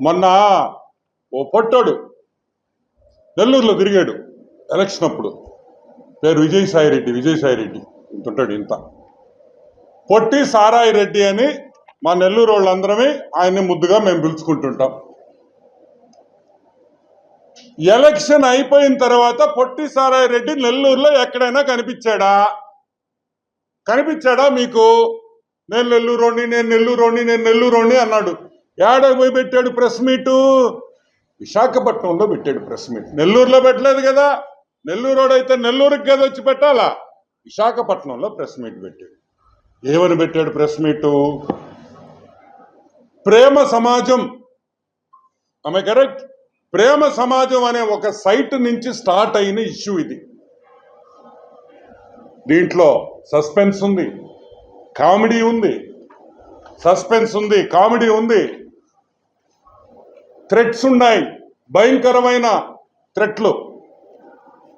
మొన్న ఓ పొట్టోడు నెల్లూరులో తిరిగాడు ఎలక్షన్ అప్పుడు. పేరు విజయసాయిరెడ్డి రెడ్డి విజయసాయి రెడ్డి ఇంత. ఉంటాడు ఇంత పొట్టి సారాయి రెడ్డి అని మా నెల్లూరు వాళ్ళందరమే ఆయన్ని ముద్దుగా మేము పిలుచుకుంటుంటాం. ఎలక్షన్ అయిపోయిన తర్వాత పొట్టి సారాయి రెడ్డి నెల్లూరులో ఎక్కడైనా కనిపించాడా? కనిపించాడా మీకు? నేను నెల్లూరోని నేను నెల్లూరోని నేను నెల్లూరోని అన్నాడు. ఏడకు పోయి పెట్టాడు ప్రెస్ మీటు? విశాఖపట్నంలో పెట్టాడు ప్రెస్ మీట్. నెల్లూరులో పెట్టలేదు కదా? నెల్లూరు అయితే నెల్లూరుకి కదా వచ్చి పెట్టాలా? విశాఖపట్నంలో ప్రెస్ మీట్ పెట్టాడు. ఏమని పెట్టాడు ప్రెస్ మీటు? ప్రేమ సమాజం. ఆమె కరెక్ట్ ప్రేమ సమాజం అనే ఒక సైట్ నుంచి స్టార్ట్ అయిన ఇష్యూ ఇది. దీంట్లో సస్పెన్స్ ఉంది. కామెడీ ఉంది. సస్పెన్స్ ఉంది. కామెడీ ఉంది. థ్రెట్స్ ఉన్నాయి. భయంకరమైన థ్రెట్లు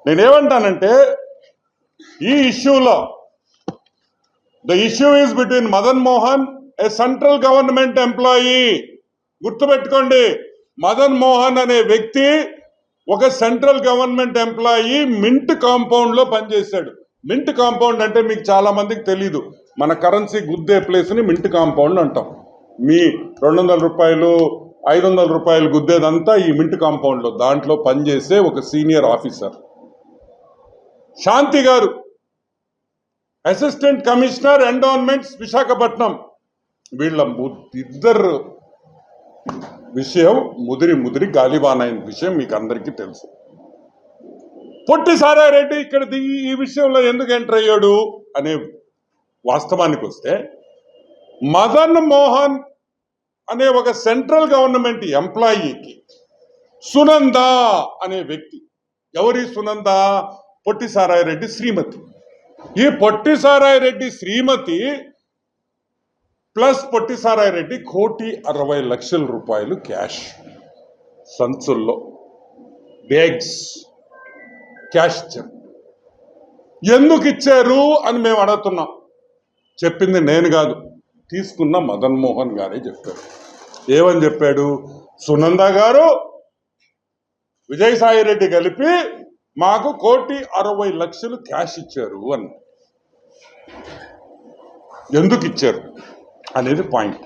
నేనేమంటానంటే ఈ ఇష్యూలో the issue is between Madan Mohan a central government employee గుర్తుపెట్టుకోండి మదన్ మోహన్ అనే వ్యక్తి ఒక సెంట్రల్ గవర్నమెంట్ ఎంప్లాయీ మింట్ కాంపౌండ్లో పనిచేశాడు. మింట్ కాంపౌండ్ అంటే మీకు చాలామందికి తెలీదు. మన కరెన్సీ గుద్దే ప్లేస్ని మింట్ కాంపౌండ్ అంటాం. మీ రెండు వందల రూపాయలు ఐదు వందల రూపాయలు గుద్దేదంతా ఈ మింట్ కాంపౌండ్లో. దాంట్లో పనిచేసే ఒక సీనియర్ ఆఫీసర్. శాంతి గారు అసిస్టెంట్ కమిషనర్ ఎండోన్మెంట్స్ విశాఖపట్నం. వీళ్ళ ఇద్దరు విషయం ముదిరి ముదిరి గాలిబానైన విషయం మీకు అందరికీ తెలుసు. పొట్టి సారారెడ్డి ఇక్కడ దిగి ఈ విషయంలో ఎందుకు ఎంటర్ అయ్యాడు అనే వాస్తవానికి వస్తే మదన్ మోహన్ అనే ఒక సెంట్రల్ గవర్నమెంట్ ఎంప్లాయీకి సునంద అనే వ్యక్తి. ఎవరి సునంద? పొట్టి సారాయిరెడ్డి శ్రీమతి. ఈ పొట్టి సారాయిరెడ్డి శ్రీమతి ప్లస్ పొట్టి సారాయిరెడ్డి కోటి అరవై లక్షల రూపాయలు క్యాష్. సంచుల్లో. బ్యాగ్స్. క్యాష్ ఇచ్చారు ఎందుకు ఇచ్చారు అని మేము అడుగుతున్నాం. చెప్పింది నేను కాదు. తీసుకున్న మదన్మోహన్ గారే చెప్పారు. ఏమని చెప్పాడు? సునంద గారు విజయసాయి రెడ్డి కలిపి మాకు కోటి అరవై లక్షలు క్యాష్ ఇచ్చారు అని. ఎందుకు ఇచ్చారు అనేది పాయింట్.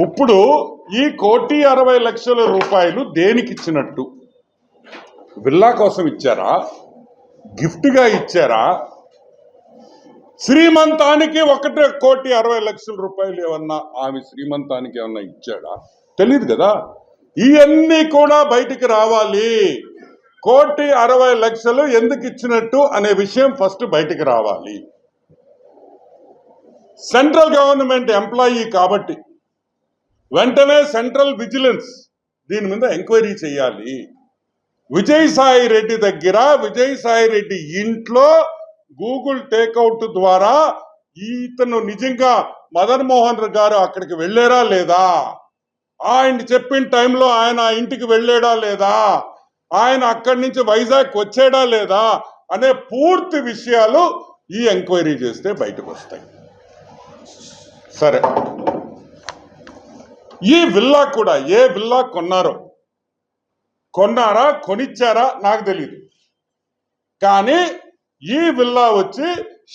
ఇప్పుడు ఈ కోటి అరవై లక్షల రూపాయలు దేనికి ఇచ్చినట్టు? విల్లా కోసం ఇచ్చారా? గిఫ్ట్గా ఇచ్చారా? శ్రీమంతానికి ఒకటే కోటి అరవై లక్షల రూపాయలు ఏమన్నా ఆమె శ్రీమంతానికి ఏమన్నా ఇచ్చాడా? తెలియదు కదా. ఇవన్నీ కూడా బయటికి రావాలి. కోటి అరవై లక్షలు ఎందుకు ఇచ్చినట్టు అనే విషయం ఫస్ట్ బయటికి రావాలి. సెంట్రల్ గవర్నమెంట్ ఎంప్లాయీ కాబట్టి వెంటనే సెంట్రల్ విజిలెన్స్ దీని మీద ఎంక్వైరీ చేయాలి. విజయసాయి రెడ్డి దగ్గర విజయసాయి రెడ్డి ఇంట్లో గూగుల్ టేక్అవుట్ ద్వారా ఇతను నిజంగా మదన్ మోహన్ గారు అక్కడికి వెళ్ళారా లేదా? ఆయన చెప్పిన టైంలో ఆయన ఆ ఇంటికి వెళ్ళాడా లేదా? ఆయన అక్కడి నుంచి వైజాగ్ వచ్చాడా లేదా? అనే పూర్తి విషయాలు ఈ ఎంక్వైరీ చేస్తే బయటకు వస్తాయి. సరే. ఈ విల్లా కూడా ఏ విల్లా కొన్నారో? కొన్నారా? కొనిచ్చారా? నాకు తెలియదు కానీ ఈ విల్లా వచ్చి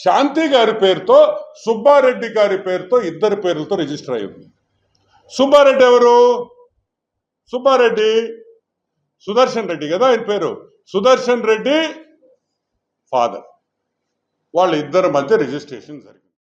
శాంతి గారి పేరుతో సుబ్బారెడ్డి గారి పేరుతో ఇద్దరి పేర్లతో రిజిస్టర్ అయ్యింది సుబ్బారెడ్డి ఎవరు? సుబ్బారెడ్డి? సుదర్శన్ రెడ్డి కదా ఆయన పేరు. సుదర్శన్ రెడ్డి ఫాదర్. వాళ్ళ ఇద్దరి మధ్య రిజిస్ట్రేషన్ జరిగింది.